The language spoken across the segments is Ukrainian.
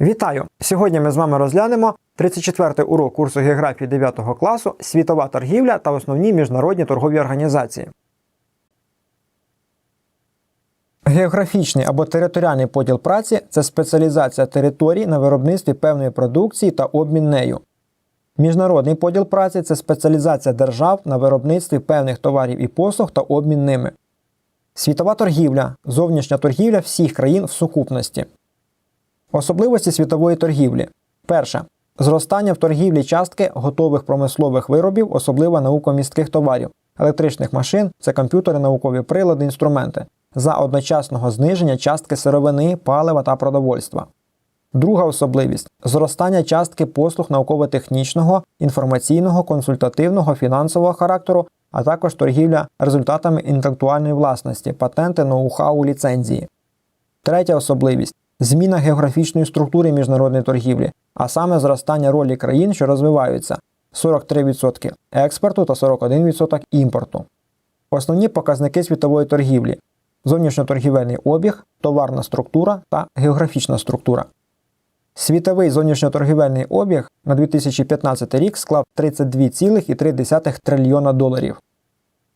Вітаю! Сьогодні ми з вами розглянемо 34-й урок курсу географії 9 класу Світова торгівля та основні міжнародні торгові організації. Географічний або територіальний поділ праці це спеціалізація територій на виробництві певної продукції та обмін нею. Міжнародний поділ праці це спеціалізація держав на виробництві певних товарів і послуг та обмін ними. Світова торгівля зовнішня торгівля всіх країн в сукупності. Особливості світової торгівлі. Перше. Зростання в торгівлі частки готових промислових виробів, особливо наукомістких товарів, електричних машин, це комп'ютери, наукові прилади, інструменти, за одночасного зниження частки сировини, палива та продовольства. Друга особливість зростання частки послуг науково-технічного, інформаційного, консультативного, фінансового характеру, а також торгівля результатами інтелектуальної власності, патенти, ноу-хау, ліцензії. Третя особливість зміна географічної структури міжнародної торгівлі, а саме зростання ролі країн, що розвиваються 43% експорту та 41% імпорту. Основні показники світової торгівлі: зовнішньоторгівельний обіг, товарна структура та географічна структура. Світовий зовнішньоторгівельний обіг на 2015 рік склав 32,3 трильйона доларів.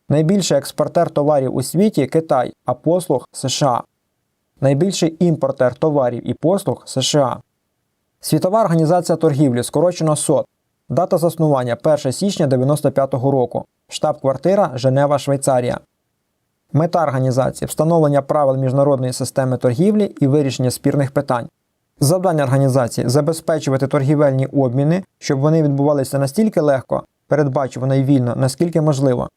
Найбільший експортер товарів у світі Китай, а послуг США. Найбільший імпортер товарів і послуг США. Світова організація торгівлі скорочено СОТ. Дата заснування 1 січня 1995 року. Штаб-квартира Женева, Швейцарія. Мета організації встановлення правил міжнародної системи торгівлі і вирішення спірних питань. Завдання організації забезпечувати торгівельні обміни, щоб вони відбувалися настільки легко, передбачувано і вільно, наскільки можливо.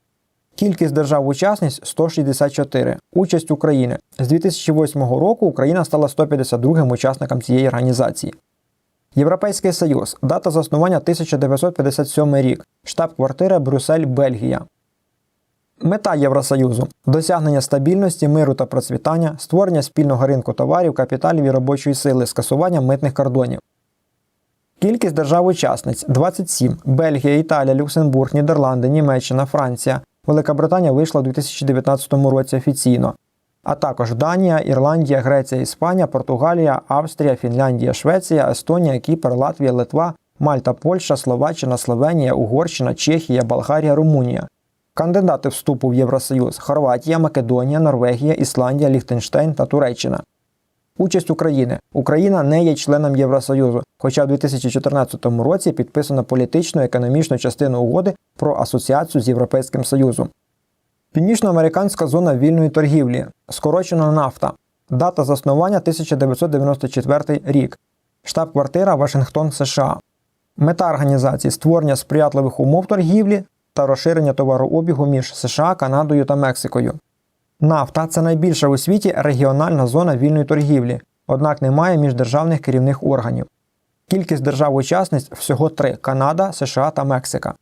Кількість держав-учасниць 164. Участь України. З 2008 року Україна стала 152-м учасником цієї організації. Європейський Союз. Дата заснування 1957 рік. Штаб-квартира Брюссель, Бельгія. Мета Євросоюзу досягнення стабільності, миру та процвітання, створення спільного ринку товарів, капіталів і робочої сили, скасування митних кордонів. Кількість держав-учасниць 27. Бельгія, Італія, Люксембург, Нідерланди, Німеччина, Франція. Велика Британія вийшла у 2019 році офіційно. А також Данія, Ірландія, Греція, Іспанія, Португалія, Австрія, Фінляндія, Швеція, Естонія, Кіпр, Латвія, Литва, Мальта, Польща, Словаччина, Словенія, Угорщина, Чехія, Болгарія, Румунія. Кандидати вступу в Євросоюз Хорватія, Македонія, Норвегія, Ісландія, Ліхтенштейн та Туреччина. Участь України. Україна не є членом Євросоюзу, хоча в 2014 році підписано політичну економічну частину угоди про асоціацію з Європейським Союзом. Північноамериканська зона вільної торгівлі, скорочена нафта. Дата заснування 1994 рік. Штаб-квартира Вашингтон, США. Мета організації створення сприятливих умов торгівлі та розширення товарообігу між США, Канадою та Мексикою. Нафта це найбільша у світі регіональна зона вільної торгівлі, однак немає міждержавних керівних органів. Кількість держав-учасниць всього три Канада, США та Мексика.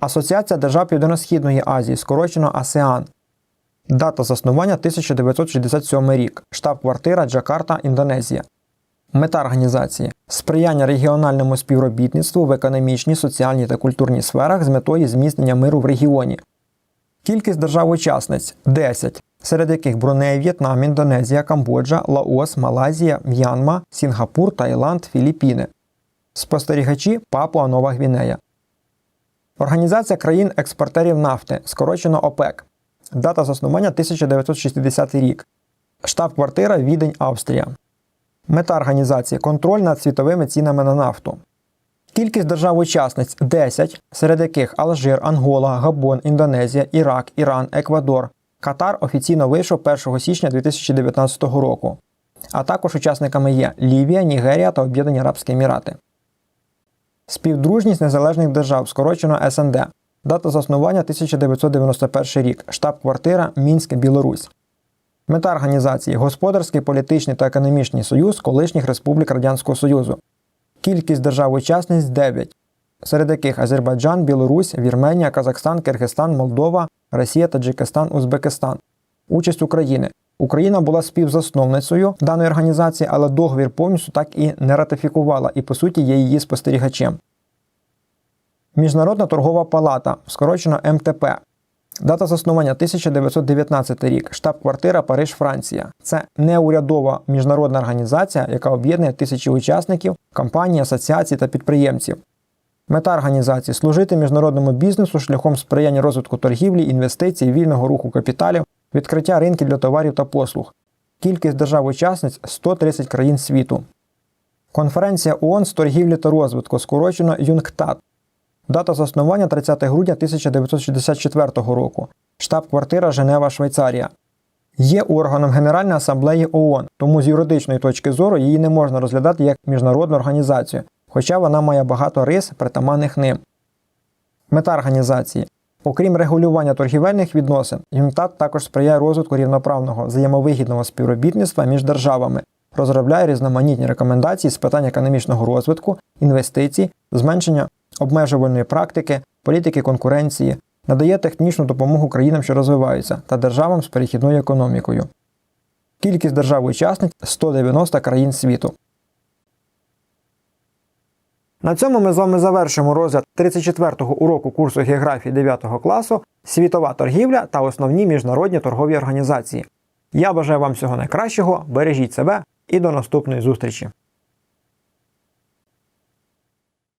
Асоціація держав Південно-Східної Азії, скорочено АСЕАН. Дата заснування 1967 рік. Штаб-квартира Джакарта, Індонезія. Мета організації сприяння регіональному співробітництву в економічній, соціальній та культурній сферах з метою зміцнення миру в регіоні. Кількість держав-учасниць 10, серед яких Бруней, В'єтнам, Індонезія, Камбоджа, Лаос, Малайзія, М'янма, Сінгапур, Таїланд, Філіппіни. Спостерігачі Папуа Нова Гвінея. Організація країн-експортерів нафти, скорочено ОПЕК. Дата заснування 1960 рік. Штаб-квартира Відень, Австрія. Мета організації контроль над світовими цінами на нафту. Кількість держав-учасниць 10, серед яких Алжир, Ангола, Габон, Індонезія, Ірак, Іран, Еквадор. Катар офіційно вийшов 1 січня 2019 року. А також учасниками є Лівія, Нігерія та Об'єднані Арабські Емірати. Співдружність незалежних держав, скорочено СНД. Дата заснування 1991 рік. Штаб-квартира Мінськ, Білорусь. Мета організації Господарський, політичний та економічний союз колишніх республік Радянського Союзу. Кількість держав-учасниць 9, серед яких Азербайджан, Білорусь, Вірменія, Казахстан, Киргизстан, Молдова, Росія, Таджикистан, Узбекистан. Участь України. Україна була співзасновницею даної організації, але договір повністю так і не ратифікувала і, по суті, є її спостерігачем. Міжнародна торгова палата, скорочено МТП. Дата заснування 1919 рік. Штаб-квартира Париж, Франція. Це неурядова міжнародна організація, яка об'єднує тисячі учасників, компаній, асоціацій та підприємців. Мета організації служити міжнародному бізнесу шляхом сприяння розвитку торгівлі, інвестицій, вільного руху капіталів, відкриття ринків для товарів та послуг. Кількість держав-учасниць 130 країн світу. Конференція ООН з торгівлі та розвитку, скорочено ЮНКТАД. Дата заснування 30 грудня 1964 року. Штаб-квартира Женева, Швейцарія. Є органом Генеральної асамблеї ООН, тому з юридичної точки зору її не можна розглядати як міжнародну організацію, хоча вона має багато рис, притаманних ним. Мета організації. Окрім регулювання торгівельних відносин, ЮНТАД також сприяє розвитку рівноправного взаємовигідного співробітництва між державами, розробляє різноманітні рекомендації з питань економічного розвитку, інвестицій, зменшення обмежувальної практики, політики конкуренції, надає технічну допомогу країнам, що розвиваються, та державам з перехідною економікою. Кількість держав-учасниць 190 країн світу. На цьому ми з вами завершимо розгляд 34-го уроку курсу географії 9 класу Світова торгівля та основні міжнародні торгові організації. Я бажаю вам всього найкращого, бережіть себе і до наступної зустрічі!